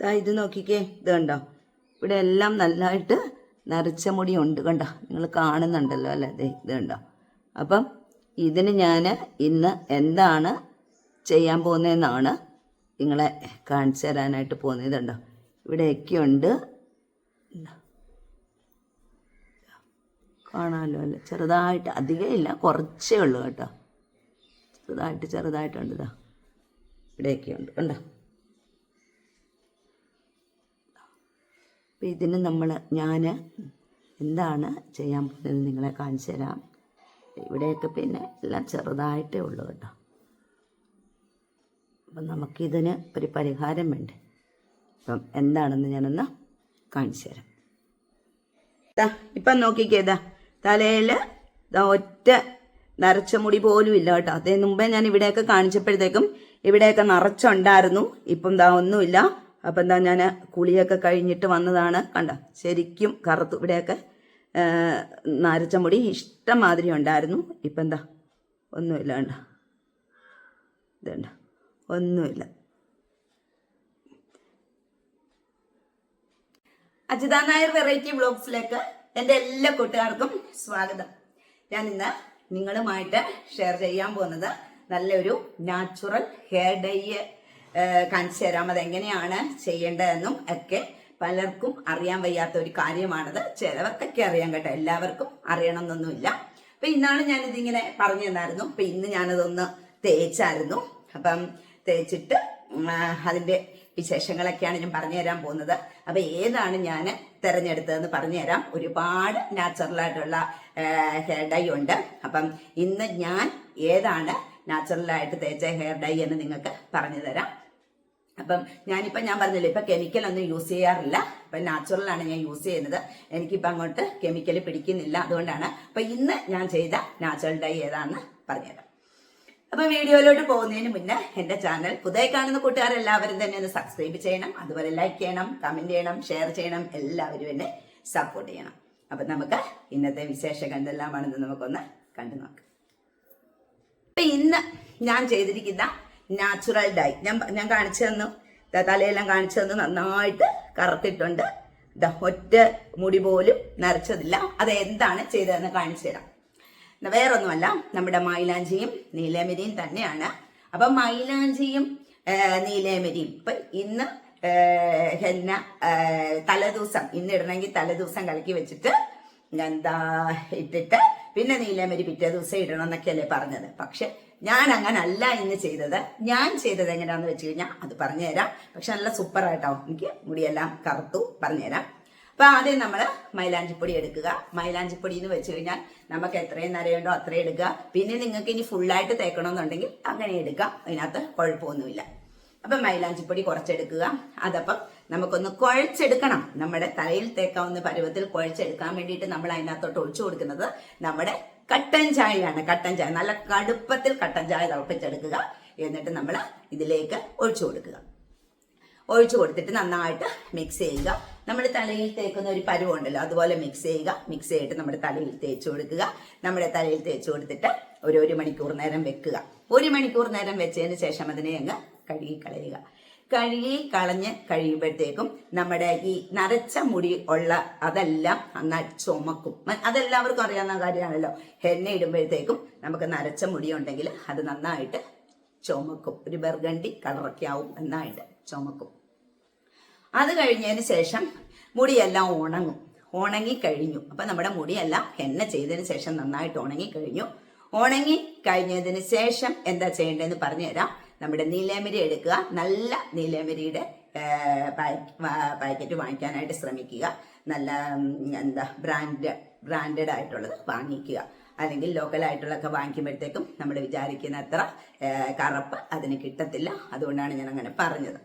ദാ ഇത് നോക്കിക്കേ ഇത് കണ്ടോ? ഇവിടെ എല്ലാം നല്ലതായിട്ട് മുടി മുടിയുണ്ട് കണ്ടോ? നിങ്ങൾ കാണുന്നുണ്ടല്ലോ അല്ലേ? ദേ ഇത് കണ്ടോ? അപ്പം ഇതിന് ഞാൻ ഇന്ന് എന്താണ് ചെയ്യാൻ പോകുന്നതെന്നാണ് നിങ്ങളെ കാണിച്ചു തരാനായിട്ട് പോകുന്നത്. ഇതുണ്ടോ ഇവിടെയൊക്കെ ഉണ്ട് കാണാമല്ലോ അല്ലേ? ചെറുതായിട്ട് അധികം ഇല്ല കുറച്ചേ ഉള്ളൂ കേട്ടോ. ചെറുതായിട്ട് ചെറുതായിട്ടുണ്ട് ഇതാ. ഇവിടെയൊക്കെ ഉണ്ട് കണ്ടോ? അപ്പം ഇതിന് നമ്മൾ ഞാൻ എന്താണ് ചെയ്യാൻ പോകുന്നത് നിങ്ങളെ കാണിച്ചു തരാം. ഇവിടെയൊക്കെ പിന്നെ എല്ലാം ചെറുതായിട്ടേ ഉള്ളൂ കേട്ടോ. അപ്പം നമുക്കിതിന് ഒരു പരിഹാരം വേണ്ടേ? അപ്പം എന്താണെന്ന് ഞാനൊന്ന് കാണിച്ചു തരാം. ഇപ്പം നോക്കിക്കേതാ തലയിൽ ഒറ്റ നരച്ച മുടി പോലും ഇല്ല കേട്ടോ. അതേ മുമ്പേ ഞാൻ ഇവിടെയൊക്കെ കാണിച്ചപ്പോഴത്തേക്കും ഇവിടെയൊക്കെ നിറച്ചുണ്ടായിരുന്നു. ഇപ്പം ദാ ഒന്നുമില്ല. അപ്പം എന്താ ഞാൻ കുളിയൊക്കെ കഴിഞ്ഞിട്ട് വന്നതാണ് കണ്ട? ശരിക്കും കറുത്തു ഇവിടെയൊക്കെ നരച്ച മുടി ഇഷ്ടമാതിരി ഉണ്ടായിരുന്നു. ഇപ്പം എന്താ? ഒന്നുമില്ല കണ്ട? ഇതുണ്ട ഒന്നുമില്ല. അജിത നായർ വെറൈറ്റി വ്ളോഗ്സിലേക്ക് എന്റെ എല്ലാ കൂട്ടുകാർക്കും സ്വാഗതം. ഞാൻ ഇന്ന് നിങ്ങളുമായിട്ട് ഷെയർ ചെയ്യാൻ പോകുന്നത് നല്ലൊരു നാച്ചുറൽ ഹെയർ ഡൈ കാണിച്ചു തരാം. അതെങ്ങനെയാണ് ചെയ്യേണ്ടതെന്നും ഒക്കെ പലർക്കും അറിയാൻ വയ്യാത്ത ഒരു കാര്യമാണത്. ചിലവർക്കൊക്കെ അറിയാൻ കേട്ടോ. എല്ലാവർക്കും അറിയണമെന്നൊന്നുമില്ല. അപ്പൊ ഇന്നാണ് ഞാനിതിങ്ങനെ പറഞ്ഞു തന്നായിരുന്നു. അപ്പൊ ഇന്ന് ഞാനതൊന്ന് തേച്ചായിരുന്നു. അപ്പം തേച്ചിട്ട് അതിന്റെ വിശേഷങ്ങളൊക്കെയാണ് ഞാൻ പറഞ്ഞു തരാൻ പോകുന്നത്. അപ്പൊ ഏതാണ് ഞാൻ തിരഞ്ഞെടുത്തതെന്ന് പറഞ്ഞു തരാം. ഒരുപാട് നാച്ചുറൽ ആയിട്ടുള്ള ഹെയർ ഡൈ ഉണ്ട്. അപ്പം ഇന്ന് ഞാൻ ഏതാണ് നാച്ചുറൽ ആയിട്ട് തേച്ച ഹെയർ ഡൈ എന്ന് നിങ്ങൾക്ക് പറഞ്ഞു തരാം. അപ്പം ഞാനിപ്പം ഞാൻ പറഞ്ഞില്ല ഇപ്പം കെമിക്കൽ ഒന്നും യൂസ് ചെയ്യാറില്ല. ഇപ്പം നാച്ചുറലാണ് ഞാൻ യൂസ് ചെയ്യുന്നത്. എനിക്കിപ്പം അങ്ങോട്ട് കെമിക്കൽ പിടിക്കുന്നില്ല. അതുകൊണ്ടാണ് അപ്പം ഇന്ന് ഞാൻ ചെയ്ത നാച്ചുറൽ ഡൈ ഏതാണെന്ന് പറഞ്ഞുതരാം അപ്പൊ വീഡിയോയിലോട്ട് പോകുന്നതിന് മുന്നേ എന്റെ ചാനൽ പുതിയ കാണുന്ന കൂട്ടുകാരെല്ലാവരും തന്നെ ഒന്ന് സബ്സ്ക്രൈബ് ചെയ്യണം. അതുപോലെ ലൈക്ക് ചെയ്യണം കമന്റ് ചെയ്യണം ഷെയർ ചെയ്യണം. എല്ലാവരും എന്നെ സപ്പോർട്ട് ചെയ്യണം. അപ്പൊ നമുക്ക് ഇന്നത്തെ വിശേഷം എന്തെല്ലാമാണെന്ന് നമുക്കൊന്ന് കണ്ടു നോക്കാം അപ്പൊ ഇന്ന് ഞാൻ ചെയ്തിരിക്കുന്ന നാച്ചുറൽ ഡൈ ഞാൻ ഞാൻ കാണിച്ചു തന്നു. തലയെല്ലാം കാണിച്ചു തന്നു. നന്നായിട്ട് കറുത്തിട്ടുണ്ട്. ഒറ്റ മുടി പോലും നരച്ചതില്ല. അത് എന്താണ് ചെയ്തതെന്ന് കാണിച്ചു തരാം. വേറൊന്നുമല്ല നമ്മുടെ മൈലാഞ്ചിയും നീലേമരിയും തന്നെയാണ്. അപ്പൊ മൈലാഞ്ചിയും നീലേമരിയും. ഇപ്പൊ ഇന്ന് ഹെന്ന തലേദിവസം ഇന്ന് ഇടണമെങ്കിൽ തലേദിവസം കലക്കി വെച്ചിട്ട് എന്താ ഇട്ടിട്ട് പിന്നെ നീലമരി പിറ്റേ ദിവസം ഇടണം എന്നൊക്കെയല്ലേ പറഞ്ഞത്. പക്ഷെ ഞാൻ അങ്ങനെ അല്ല ഇന്ന് ചെയ്തത്. ഞാൻ ചെയ്തത് എങ്ങനെയാന്ന് വെച്ച് കഴിഞ്ഞാൽ അത് പറഞ്ഞുതരാം പക്ഷെ നല്ല സൂപ്പർ ആയിട്ടാവും എനിക്ക് മുടിയെല്ലാം കറുത്തു പറഞ്ഞുതരാം അപ്പൊ ആദ്യം നമ്മൾ മൈലാഞ്ചിപ്പൊടി എടുക്കുക. മൈലാഞ്ചിപ്പൊടി എന്ന് വെച്ച് കഴിഞ്ഞാൽ നമുക്ക് എത്രയും നരയുണ്ടോ അത്രയും എടുക്കുക. പിന്നെ നിങ്ങൾക്ക് ഇനി ഫുള്ളായിട്ട് തേക്കണമെന്നുണ്ടെങ്കിൽ അങ്ങനെ എടുക്കാം. അതിനകത്ത് കുഴപ്പമൊന്നുമില്ല. അപ്പൊ മൈലാഞ്ചിപ്പൊടി കുറച്ചെടുക്കുക. അതപ്പം നമുക്കൊന്ന് കുഴച്ചെടുക്കണം. നമ്മുടെ തലയിൽ തേക്കാവുന്ന പരുവത്തിൽ കുഴച്ചെടുക്കാൻ വേണ്ടിയിട്ട് നമ്മൾ അതിനകത്തോട്ട് ഒഴിച്ചു കൊടുക്കുന്നത് നമ്മുടെ കട്ടൻ ചായയാണ്. കട്ടൻ ചായ നല്ല കടുപ്പത്തിൽ കട്ടൻ ചായ തിളപ്പിച്ചെടുക്കുക. എന്നിട്ട് നമ്മൾ ഇതിലേക്ക് ഒഴിച്ചു കൊടുക്കുക. ഒഴിച്ചു കൊടുത്തിട്ട് നന്നായിട്ട് മിക്സ് ചെയ്യുക. നമ്മൾ തലയിൽ തേക്കുന്ന ഒരു പരുവുണ്ടല്ലോ അതുപോലെ മിക്സ് ചെയ്യുക. മിക്സ് ചെയ്തിട്ട് നമ്മുടെ തലയിൽ തേച്ചു കൊടുക്കുക. നമ്മുടെ തലയിൽ തേച്ചു കൊടുത്തിട്ട് ഒരു ഒരു മണിക്കൂർ നേരം വെക്കുക. ഒരു മണിക്കൂർ നേരം വെച്ചതിന് ശേഷം അതിനെ അങ്ങ് കഴുകി കളയുക. കഴുകി കളഞ്ഞ് കഴിയുമ്പോഴത്തേക്കും നമ്മുടെ ഈ നരച്ച മുടി ഉള്ള അതെല്ലാം നന്നായി ചുമക്കും. അതെല്ലാവർക്കും അറിയാവുന്ന കാര്യമാണല്ലോ. എണ്ണ ഇടുമ്പോഴത്തേക്കും നമുക്ക് നരച്ച മുടി ഉണ്ടെങ്കിൽ അത് നന്നായിട്ട് ചുമക്കും. ഒരു ബർഗണ്ടി കളറൊക്കെ ആവും നന്നായിട്ട് ചുമക്കും. അത് കഴിഞ്ഞതിന് ശേഷം മുടിയെല്ലാം ഉണങ്ങും. ഉണങ്ങി കഴിഞ്ഞു. അപ്പൊ നമ്മുടെ മുടിയെല്ലാം എണ്ണ ചെയ്തതിന് ശേഷം നന്നായിട്ട് ഉണങ്ങി കഴിഞ്ഞു. ഉണങ്ങി കഴിഞ്ഞതിന് ശേഷം എന്താ ചെയ്യേണ്ടതെന്ന് പറഞ്ഞുതരാം. നമ്മുടെ നീലമരി എടുക്കുക. നല്ല നീലമരിയുടെ പാക്കറ്റ് വാങ്ങിക്കാനായിട്ട് ശ്രമിക്കുക. നല്ല എന്താ ബ്രാൻഡ് ബ്രാൻഡഡ് ആയിട്ടുള്ളത് വാങ്ങിക്കുക. അല്ലെങ്കിൽ ലോക്കൽ ആയിട്ടുള്ളതൊക്കെ വാങ്ങിക്കുമ്പോഴത്തേക്കും നമ്മൾ വിചാരിക്കുന്ന അത്ര കറപ്പ് കറുപ്പ് അതിന് കിട്ടത്തില്ല. അതുകൊണ്ടാണ് ഞാൻ അങ്ങനെ പറഞ്ഞത്.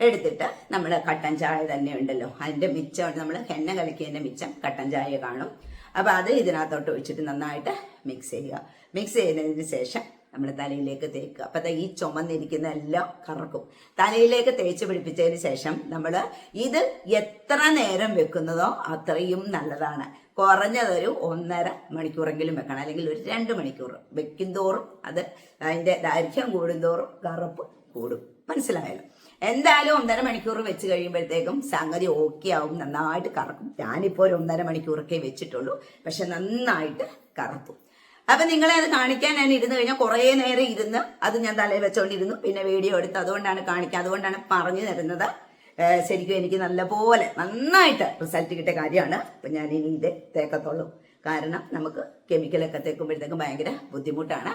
എടുത്തിട്ട് നമ്മൾ കട്ടൻ ചായ തന്നെ ഉണ്ടല്ലോ. അതിന്റെ മിച്ചം നമ്മൾ എണ്ണ കലക്കിയതിന്റെ മിച്ചം കട്ടൻ ചായ കാണും. അപ്പോൾ അത് ഇതിനകത്തോട്ട് ഒഴിച്ചിട്ട് നന്നായിട്ട് മിക്സ് ചെയ്യുക. മിക്സ് ചെയ്തതിന് ശേഷം നമ്മുടെ തലയിലേക്ക് തേക്കുക. അപ്പോൾ ദാ ഈ ചുമന്നിരിക്കുന്ന എല്ലാം കറക്കും. തലയിലേക്ക് തേച്ച് പിടിപ്പിച്ചതിന് ശേഷം നമ്മൾ ഇത് എത്ര നേരം വെക്കുന്നതോ അത്രയും നല്ലതാണ്. കുറഞ്ഞതൊരു ഒന്നര മണിക്കൂറെങ്കിലും വെക്കണം. അല്ലെങ്കിൽ ഒരു രണ്ട് മണിക്കൂർ. വെക്കും തോറും അത് അതിന്റെ ദൈർഘ്യം കൂടുന്തോറും കറുപ്പ് കൂടും. മനസ്സിലായല്ലോ? എന്തായാലും ഒന്നര മണിക്കൂർ വെച്ച് കഴിയുമ്പോഴത്തേക്കും സംഗതി ഓക്കെ ആവും. നന്നായിട്ട് കറക്കും. ഞാനിപ്പോൾ ഒരു ഒന്നര മണിക്കൂറൊക്കെ വെച്ചിട്ടുള്ളൂ. പക്ഷെ നന്നായിട്ട് കറക്കും അപ്പൊ നിങ്ങളെ അത് കാണിക്കാൻ ഞാൻ ഇരുന്ന് കഴിഞ്ഞാൽ കുറേ നേരം ഇരുന്ന് അത് ഞാൻ തലയിൽ വെച്ചോണ്ടിരുന്നു. പിന്നെ വീഡിയോ എടുത്ത് അതുകൊണ്ടാണ് കാണിക്കുക അതുകൊണ്ടാണ് പറഞ്ഞു തരുന്നത്. ശരിക്കും എനിക്ക് നല്ലപോലെ നന്നായിട്ട് റിസൾട്ട് കിട്ടിയ കാര്യമാണ്. അപ്പൊ ഞാൻ ഇനി ഇത് തേക്കത്തുള്ളൂ. കാരണം നമുക്ക് കെമിക്കലൊക്കെ തേക്കുമ്പോഴത്തേക്കും ഭയങ്കര ബുദ്ധിമുട്ടാണ്.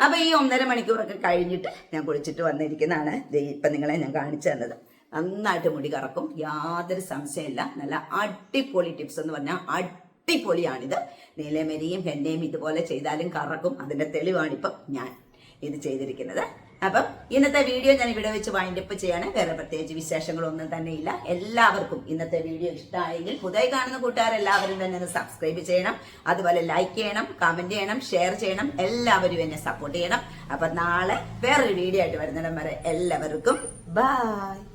അപ്പൊ ഈ ഒന്നര മണിക്കൂറൊക്കെ കഴിഞ്ഞിട്ട് ഞാൻ കുളിച്ചിട്ട് വന്നിരിക്കുന്നതാണ്. ഇപ്പൊ നിങ്ങളെ ഞാൻ കാണിച്ചു തന്നത്. നന്നായിട്ട് മുടി കറക്കും. യാതൊരു സംശയമില്ല നല്ല അടിപൊളി ടിപ്സ് എന്ന് പറഞ്ഞാൽ അടിപൊളിയാണിത്. നീലമരിയും ഹെന്നയും ഇതുപോലെ ചെയ്താലും കറക്കും. അതിന്റെ തെളിവാണ് തെളിവാണിപ്പം ഞാൻ ഇത് ചെയ്തിരിക്കുന്നത്. അപ്പം ഇന്നത്തെ വീഡിയോ ഞാൻ ഇവിടെ വെച്ച് വൈൻഡപ്പ് ചെയ്യാണ്. വേറെ പ്രത്യേകിച്ച് വിശേഷങ്ങളൊന്നും തന്നെ ഇല്ല. എല്ലാവർക്കും ഇന്നത്തെ വീഡിയോ ഇഷ്ടമായെങ്കിൽ പുതിയ കാണുന്ന കൂട്ടുകാരെല്ലാവരും തന്നെ ഒന്ന് സബ്സ്ക്രൈബ് ചെയ്യണം. അതുപോലെ ലൈക്ക് ചെയ്യണം കമന്റ് ചെയ്യണം ഷെയർ ചെയ്യണം. എല്ലാവരും എന്നെ സപ്പോർട്ട് ചെയ്യണം. അപ്പൊ നാളെ വേറൊരു വീഡിയോ ആയിട്ട് വരുന്നിടം വരെ എല്ലാവർക്കും ബൈ